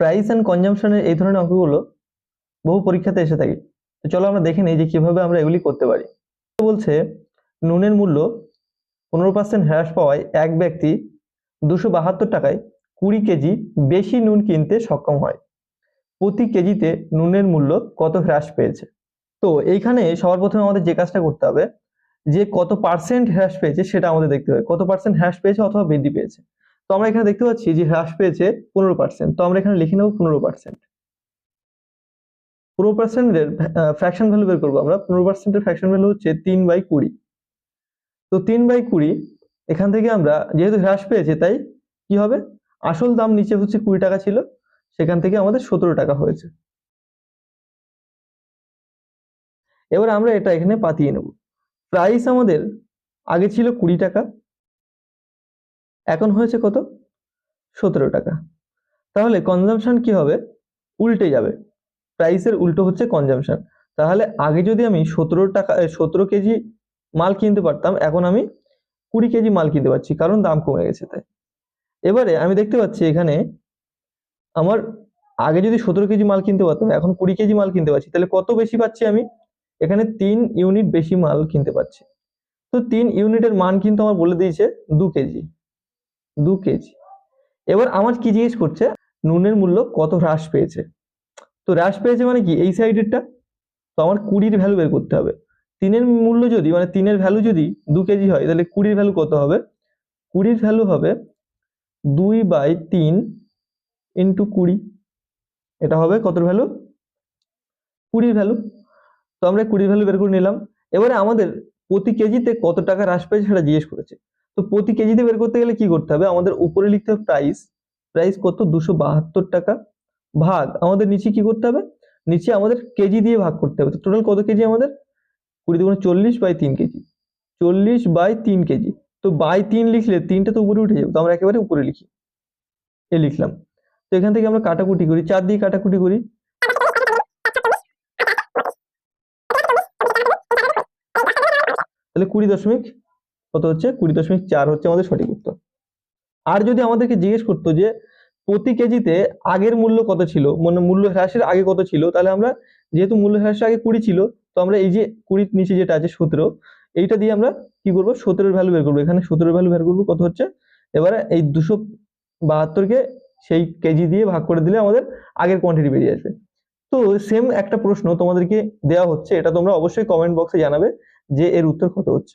Price and কনজাম্পশনের এই ধরনের অঙ্কগুলো বহু পরীক্ষাতে এসে থাকে। তো চলো আমরা দেখে নিই যে কীভাবে আমরা এগুলি করতে পারি। বলছে, নুনের মূল্য পনেরো পার্সেন্ট হ্রাস পাওয়ায় এক ব্যক্তি দুশো বাহাত্তর টাকায় কুড়ি কেজি বেশি নুন কিনতে সক্ষম হয়। প্রতি কেজিতে নুনের মূল্য কত হ্রাস পেয়েছে? তো এইখানে সবার প্রথমে আমাদের যে কাজটা করতে হবে, যে কত পার্সেন্ট হ্রাস পেয়েছে সেটা আমাদের দেখতে হবে। কত পার্সেন্ট হ্রাস পেয়েছে অথবা বৃদ্ধি পেয়েছে? তো আমরা এখানে দেখতে পাচ্ছি যে হ্রাস পেয়েছে পনেরো পার্সেন্ট তো আমরা এখানে লিখে নেব পনেরো পার্সেন্ট পনেরো পার্সেন্টের ফ্র্যাকশন ভ্যালু বের করব আমরা। পনেরো পার্সেন্টের ফ্র্যাকশন ভ্যালু হচ্ছে তিন বাই কুড়ি। তো তিন বাই কুড়ি, এখান থেকে আমরা যেহেতু হ্রাস পেয়েছে, তাই কি হবে? আসল দাম নিচে হচ্ছে কুড়ি টাকা ছিল, সেখান থেকে আমাদের সতেরো টাকা হয়েছে। এবার আমরা এটা এখানে পাতিয়ে নেব। প্রাইস আমাদের আগে ছিল কুড়ি টাকা এখন হয়েছে কত? সতেরো টাকা। তাহলে কনজামশন কি হবে? উল্টে যাবে। প্রাইসের উল্টো হচ্ছে কনজামশন তাহলে আগে যদি আমি সতেরো টাকা সতেরো কেজি মাল কিনতে পারতাম, এখন আমি কুড়ি কেজি মাল কিনতে পারছি, কারণ দাম কমে গেছে তাই। এবারে আমি দেখতে পাচ্ছি এখানে আমার আগে যদি সতেরো কেজি মাল কিনতে পারতাম, এখন কুড়ি কেজি মাল কিনতে পারছি, তাহলে কত বেশি পাচ্ছি আমি? এখানে তিন ইউনিট বেশি মাল কিনতে পারছি। তো তিন ইউনিটের মান কিন্তু আমার বলে দিয়েছে দু কেজি। দু কেজি। এবার আমার কি জিজ্ঞেস করছে? নুনের মূল্য কত হ্রাস পেয়েছে? তো হ্রাস পেয়েছে মানে কি? এই সাইডেরটা তো আমার কুড়ির ভ্যালু বের করতে হবে। তিনের মূল্য যদি মানে তিনের ভ্যালু যদি দু কেজি হয়, তাহলে কুড়ির ভ্যালু কত হবে? কুড়ির ভ্যালু হবে দুই বাই তিন ইন্টু কুড়ি। এটা হবে কত ভ্যালু কুড়ির ভ্যালু তো আমরা কুড়ির ভ্যালু বের করে নিলাম। এবারে আমাদের প্রতি কেজিতে কত টাকা হ্রাস পেয়েছে সেটা জিজ্ঞেস করেছে। তো প্রতি কেজিতে বের করতে গেলে কি করতে হবে? আমাদের উপরে লিখতে হবে প্রাইস প্রাইস কত? দুশো বাহাত্তর টাকা। ভাগ আমাদের নিচে কি করতে হবে? নিচে আমাদের কেজি দিয়ে ভাগ করতে হবে। টোটাল কত কেজি আমাদের? কুড়ি দুগুণে চল্লিশ বাই তিন কেজি। চল্লিশ বাই তিন কেজি। তো বাই তিন লিখলে তিনটা তো উপরে উঠে যাবে। তো আমরা একেবারে উপরে লিখি। এ লিখলাম। তো এখান থেকে আমরা কাটাকুটি করি। চার দিয়ে কাটাকুটি করি। তাহলে কুড়ি দশমিক কত হচ্ছে? কুড়ি দশমিক চার হচ্ছে আমাদের সঠিক উত্তর। আর যদি আমাদেরকে জিজ্ঞেস করতো যে প্রতি কেজিতে আগের মূল্য কত ছিল মানে মূল্য হ্রাসের আগে কত ছিল, তাহলে আমরা যেহেতু মূল্য হ্রাসের আগে কুড়ি ছিল, তো আমরা এই যে কুড়ির নিচে যেটা আছে সতেরো, এইটা দিয়ে আমরা কি করব? সতেরোর ভ্যালু বের করব। এখানে সতেরোর ভ্যালু বের করব, কত হচ্ছে? এবারে এই দুশো বাহাত্তরকে সেই কেজি দিয়ে ভাগ করে দিলে আমাদের আগের কোয়ান্টিটি বেরিয়ে আসবে। তো সেম একটা প্রশ্ন তোমাদেরকে দেওয়া হচ্ছে, এটা তোমরা অবশ্যই কমেন্ট বক্সে জানাবে যে এর উত্তর কত হচ্ছে।